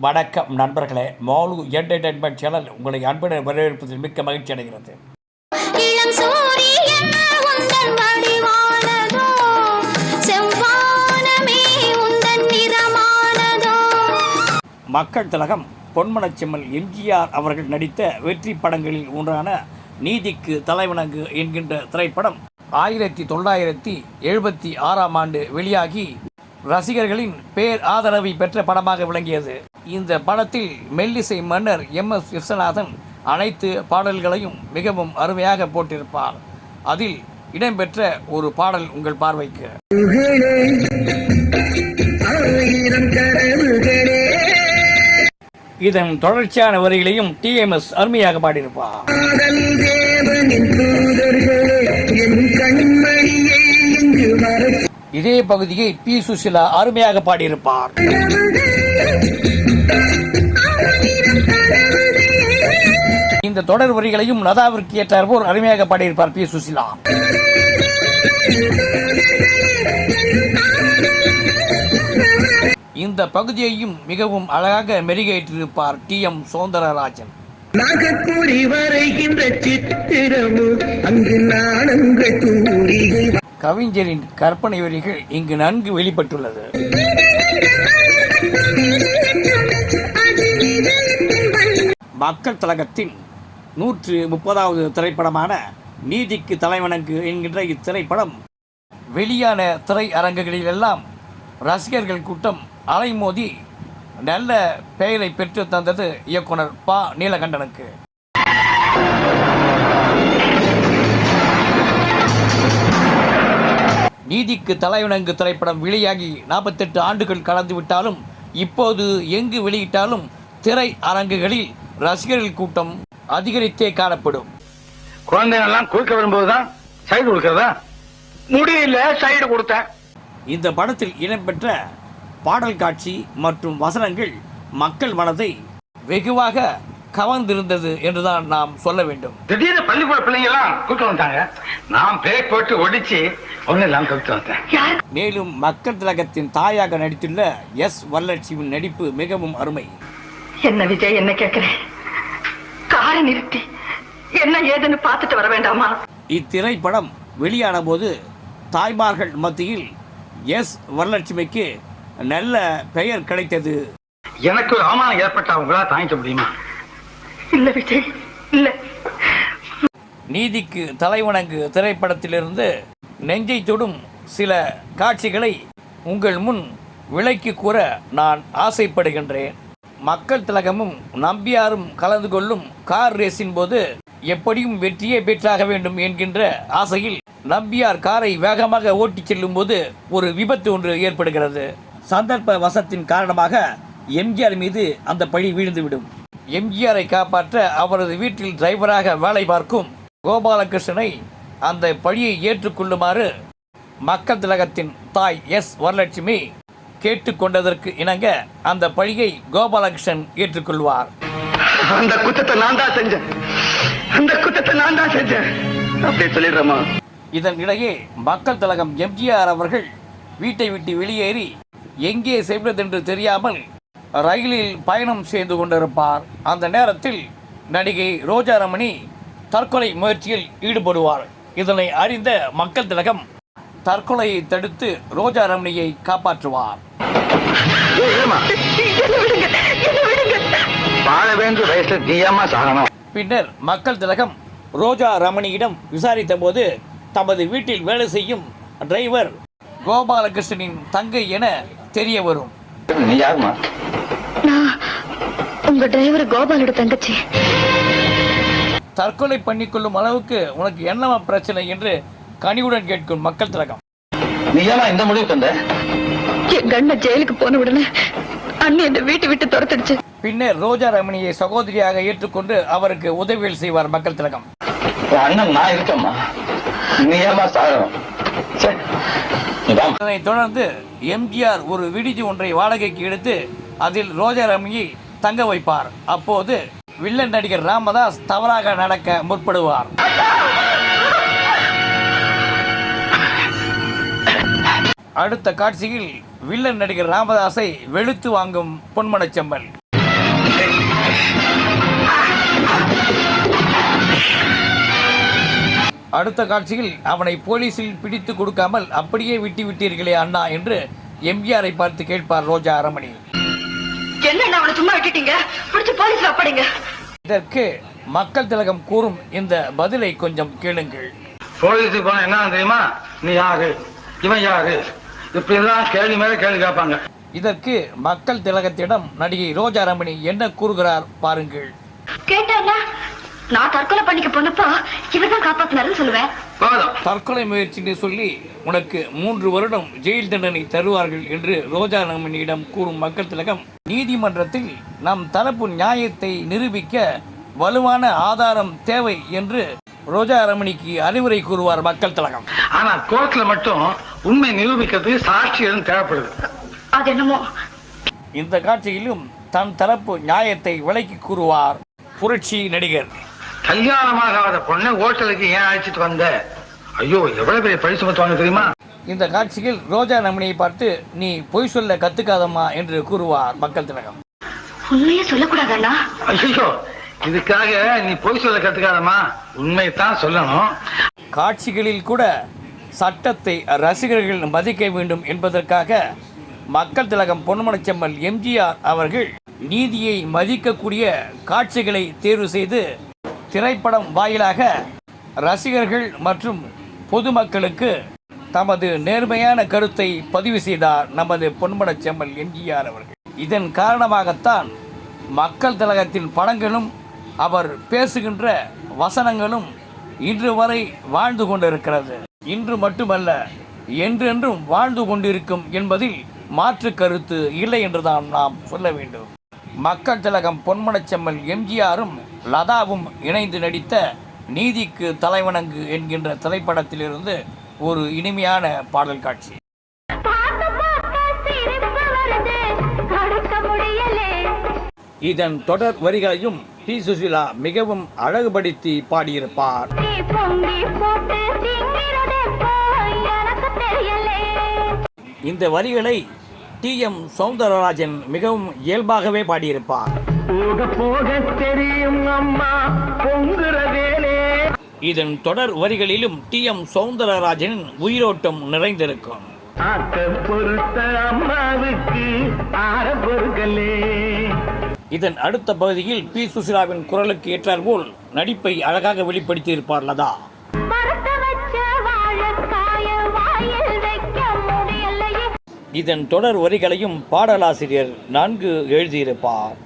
வணக்கம் நண்பர்களே. Mall entertainment channel உங்களை அன்புடன் வரவேற்பதில் மிக்க மகிழ்ச்சி அடைகிறது. மக்கள் திலகம் பொன்மனச்செம்மல் எம்ஜிஆர் அவர்கள் நடித்த வெற்றி படங்களில் ஒன்றான நீதிக்கு தலைவணங்கு என்கின்ற திரைப்படம் ஆயிரத்தி தொள்ளாயிரத்தி எழுபத்தி ஆறாம் ஆண்டு வெளியாகி ரசிகர்களின் பேர் ஆதரவை பெற்ற படமாக விளங்கியது. இந்த படத்தில் மெல்லிசை மன்னர் எம். எஸ். விஸ்வநாதன் அனைத்து பாடல்களையும் மிகவும் அருமையாக போட்டிருப்பார். அதில் இடம்பெற்ற ஒரு பாடல் உங்கள் பார்வைக்கு. இதன் தொடர்ச்சியான வரிகளையும் டிஎம்எஸ் அருமையாக பாடியிருப்பார். இதே பகுதியை பி சுசிலா அருமையாக பாடியிருப்பார். இந்த தொடர் வரிகளையும் லதாவிற்கு ஏற்றார் போல் அருமையாக பாடியிருப்பார் பி சுசிலா இந்த பகுதியையும் மிகவும் அழகாக மெருகேற்றிருப்பார் டி எம் சௌந்தரராஜன் நாகக்கூறி வரைகின்ற சித்திரமு அங்கு நாணங்கள் தூரிகை கவிஞரின் கற்பனை வரிகள் இங்கு நன்கு வெளிப்பட்டுள்ளது. மக்கள் தலகத்தின் நூற்று முப்பதாவது திரைப்படமான நீதிக்கு தலைவணங்கு என்கின்ற இத்திரைப்படம் வெளியான திரை அரங்குகளிலெல்லாம் ரசிகர்கள் கூட்டம் அலைமோதி நல்ல பெயரை பெற்று தந்தது இயக்குனர் ப. நீலகண்டனுக்கு. நீதிக்கு தலைவணங்கு திரைப்படம் வெளியாகி நாற்பத்தெட்டு ஆண்டுகள் கடந்து விட்டாலும் இப்போது எங்கு வெளியிட்டாலும் திரை அரங்குகளில் ரசிகர்கள் கூட்டம் அதிகரித்தே காணப்படும். குழந்தைங்க எல்லாம் குறுக்க வரும்போதுதான் சைடு கொடுக்கறதா? முடியல சைடு கொடுத்தேன். இந்த படத்தில் இடம்பெற்ற பாடல் காட்சி மற்றும் வசனங்கள் மக்கள் மனதை வெகுவாக கவர்ந்திருந்தது என்றுதான் நாம் சொல்ல வேண்டும். திடீர்னு பள்ளிக்கூட பிள்ளைங்க எல்லாம் குறுக்க வந்துட்டாங்க நான் பிரேக் போட்டு ஒடிச்சு மேலும் மக்கள் திலகத்தின் தாயாக நடித்துள்ள எஸ் வரலட்சுமியின் நடிப்பு மிகவும் அருமை. என்ன விஜய் என்ன கேக்குறேன் காரை நிறுத்தி. என்ன ஏதுன்னு பார்த்துட்டு வர வேண்டாமா? இத்திரைப்படம் வெளியான போது தாய்மார்கள் மத்தியில் எஸ் வரலட்சுமிக்கு நல்ல பெயர் கிடைத்தது. எனக்கு அவமானம் ஏற்பட்டா உங்களால தாங்கிக்க முடியுமா? இல்ல விஜய் இல்ல. நீதிக்கு தலைவணங்கு திரைப்படத்திலிருந்து நெஞ்சை தொடும் சில காட்சிகளை உங்கள் முன் விலைக்கு கூற நான் ஆசைப்படுகின்றேன். மக்கள் திலகமும் நம்பியாரும் கலந்து கொள்ளும் கார் ரேஸின் போது எப்படியும் வெற்றியே பெற்றாக வேண்டும் என்கின்ற ஆசையில் நம்பியார் காரை வேகமாக ஓட்டிச் செல்லும் போது ஒரு விபத்து ஒன்று ஏற்படுகிறது. சந்தர்ப்ப வசத்தின் காரணமாக எம்ஜிஆர் மீது அந்த பழி வீழ்ந்துவிடும். எம்ஜிஆரை காப்பாற்ற அவரது வீட்டில் டிரைவராக வேலை பார்க்கும் கோபாலகிருஷ்ணனை அந்த பழியை ஏற்றுக்கொள்ளுமாறு மக்கள் திலகத்தின் தாய் எஸ் வரலட்சுமி கேட்டுக்கொண்டதற்கு இணங்க அந்த பழியை கோபாலகிருஷ்ணன் ஏற்றுக்கொள்வார். அந்த குத்தத்தை நான் தான் செஞ்சேன். அந்த குத்தத்தை நான் தான் செஞ்சேன். அப்படி சொல்லிடுறேமா இதன் இடையே மக்கள் திலகம் எம்ஜிஆர் அவர்கள் வீட்டை விட்டு வெளியேறி எங்கே செல்வதென்று தெரியாமல் ரயிலில் பயணம் செய்து கொண்டிருப்பார். அந்த நேரத்தில் நடிகை ரோஜா ரமணி தற்கொலை முயற்சியில் ஈடுபடுவார். இதனை அறிந்த மக்கள் திலகம் தற்கொலையை தடுத்து ரோஜா ரமணியை காப்பாற்றுவார். பின்னர் மக்கள் திலகம் ரோஜா ரமணியிடம் விசாரித்த போது தமது வீட்டில் வேலை செய்யும் டிரைவர் கோபாலகிருஷ்ணனின் தங்கை என தெரிய வரும். உங்க டிரைவர் கோபாலோட தங்கச்சி. தற்கொலை பண்ணிக்கொள்ளும் அளவுக்கு உனக்கு என்னவா பிரச்சனை என்று கனிவுடன் கேட்கும் மக்கள் திலகம். நீ ஏமா இந்த முடிவு தந்த எங்க அண்ணன் ஜெயிலுக்கு போன உடனே அண்ணி என்ன வீட்டை விட்டு துரத்துடுச்சு. பின்னர் ரோஜா ரமணியை சகோதரியாக ஏற்றுக்கொண்டு அவருக்கு உதவிகள் செய்வார் மக்கள் திலகம். அண்ணன் நான் இருக்கேம்மா. நீ ஏமா சாகணும். அதனைத் தொடர்ந்து எம்ஜிஆர் ஒரு விடுதி ஒன்றை வாடகைக்கு எடுத்து அதில் ரோஜா ரமணியை தங்க வைப்பார். அப்போது வில்லன் நடிகர் ராமதாஸ் தவறாக நடக்க முற்படுவார். அடுத்த காட்சியில் வில்லன் நடிகர் ராமதாஸை வெளுத்து வாங்கும் பொன்மனச்செம்பல் அடுத்த காட்சியில் அவனை போலீஸில் பிடித்து கொடுக்காமல் அப்படியே விட்டு விட்டீர்களே அண்ணா என்று எம்ஜிஆரை பார்த்து கேட்பார் ரோஜா அரமணி என்ன அவனை சும்மா விட்டுட்டீங்க? பிடிச்சு போலீஸ்ல ஒப்படைங்க. இதற்கு மக்கள் திலகம் கூறும் இந்த பதிலை கொஞ்சம் கேளுங்கள். போலீஸுக்கு போனா என்ன தெரியுமா? நீ யாரு? இவன் யாரு? இப்படி எல்லாம் கேள்வி மேல கேள்வி கேட்பாங்க. இதற்கு மக்கள் திலகத்திடம் நடிகை ரோஜா ரமணி என்ன கூறுகிறார் பாருங்கள். கேட்டானா நான் தற்கொலை பண்ணிக்க போனப்போ இவர் தான் காப்பாத்தினாருன்னு சொல்லுவேன். தற்கொலை முயற்சின்னு சொல்லி உனக்கு மூன்று வருடம் ஜெயில் தண்டனை தருவார்கள் என்று ரோஜா ரமணியிடம் கூறும் மக்கள் திலகம் நீதிமன்றத்தில் நம் தரப்பு நியாயத்தை நிரூபிக்க வலுவான ஆதாரம் தேவை என்று ரோஜா ரமணிக்கு அறிவுரை கூறுவார் மக்கள் திலகம். ஆனா கோர்ட்ல மட்டும் உண்மை நிரூபிக்கிறதுக்கு சாட்சி எதுவும் தேவைப்படுது. அது என்னமோ? இந்த காட்சியிலும் தன் தரப்பு நியாயத்தை விலக்கி கூறுவார் புரட்சி நடிகர். கல்யாணமாகாத பொண்ணை ஹோட்டலுக்கு ஏன் அழைச்சிட்டு வந்த? ஐயோ எவ்வளவு பெரிய பழி சுமத்துவாங்க தெரியுமா? இந்த காட்சியில் ரோஜா ரமணியை பார்த்து நீ பொய் சொல்ல கத்துக்காதம்மா என்று கூறுவார் மக்கள் திலகம். உண்மையே சொல்லக்கூடாதண்ணா? ஐயோ இதுக்காக நீ பொய் சொல்ல கத்துக்காதம்மா. உண்மையைத்தான் சொல்லணும். காட்சிகளில் கூட சட்டத்தை ரசிகர்கள் மதிக்க வேண்டும் என்பதற்காக மக்கள் திலகம் பொன்மனச்செம்மல் எம்ஜிஆர் அவர்கள் நீதியை மதிக்கக்கூடிய காட்சிகளை தேர்வு செய்து திரைப்படம் வாயிலாக ரசிகர்கள் மற்றும் பொதுமக்களுக்கு தமது நேர்மையான கருத்தை பதிவு செய்தார் நமது பொன்மனச்செம்மல் எம்ஜிஆர் அவர்கள். இதன் காரணமாகத்தான் மக்கள் திலகத்தின் படங்களும் அவர் பேசுகின்ற வசனங்களும் இன்று வரை வாழ்ந்து கொண்டிருக்கிறது. இன்று மட்டுமல்ல என்றென்றும் வாழ்ந்து கொண்டிருக்கும் என்பதில் மாற்று கருத்து இல்லை என்றுதான் நாம் சொல்ல வேண்டும். மக்கள் திலகம் பொன்மனச்செம்மல் எம்ஜிஆரும் லதாவும் இணைந்து நடித்த நீதிக்கு தலைவணங்கு என்கின்ற திரைப்படத்திலிருந்து ஒரு இனிமையான பாடல் காட்சி. இதன் தொடர் வரிகளையும் டி சுசிலா மிகவும் அழகுபடுத்தி பாடியிருப்பார். இந்த வரிகளை டி எம் சௌந்தரராஜன் மிகவும் இயல்பாகவே பாடியிருப்பார். போக போக தெரியும் அம்மா பொங்குறதே இதன் தொடர் வரிகளிலும் டி எம் சௌந்தரராஜனின் உயிரோட்டம் நிறைந்திருக்கும். இதன் அடுத்த பகுதியில் பி. சுசிலாவின் குரலுக்கு ஏற்றாற்போல் நடிப்பை அழகாக லதா வாயில் வைக்க முடியலையே இதன் தொடர் வரிகளையும் பாடலாசிரியர் நன்கு எழுதியிருப்பார்.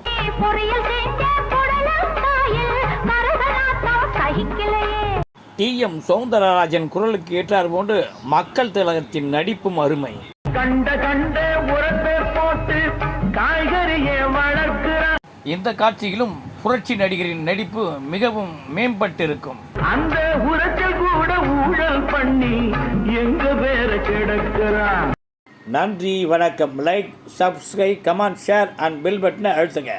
டி எம் சௌந்தரராஜன் குரலுக்கு ஏற்றார் போன்று மக்கள் திலகத்தின் நடிப்பும் அருமை. கண்ட கண்ட உரத்தை போட்டு காய்கறியை வளர்க்கிறான் இந்த காட்சியிலும் புரட்சி நடிகரின் நடிப்பு மிகவும் மேம்பட்டிருக்கும். அந்த உரத்தில் கூட ஊழல் பண்ணி எங்க பேர கிடக்கிறான் நன்றி வணக்கம். Like subscribe comment share and bell பட்டனை அழுத்துங்க.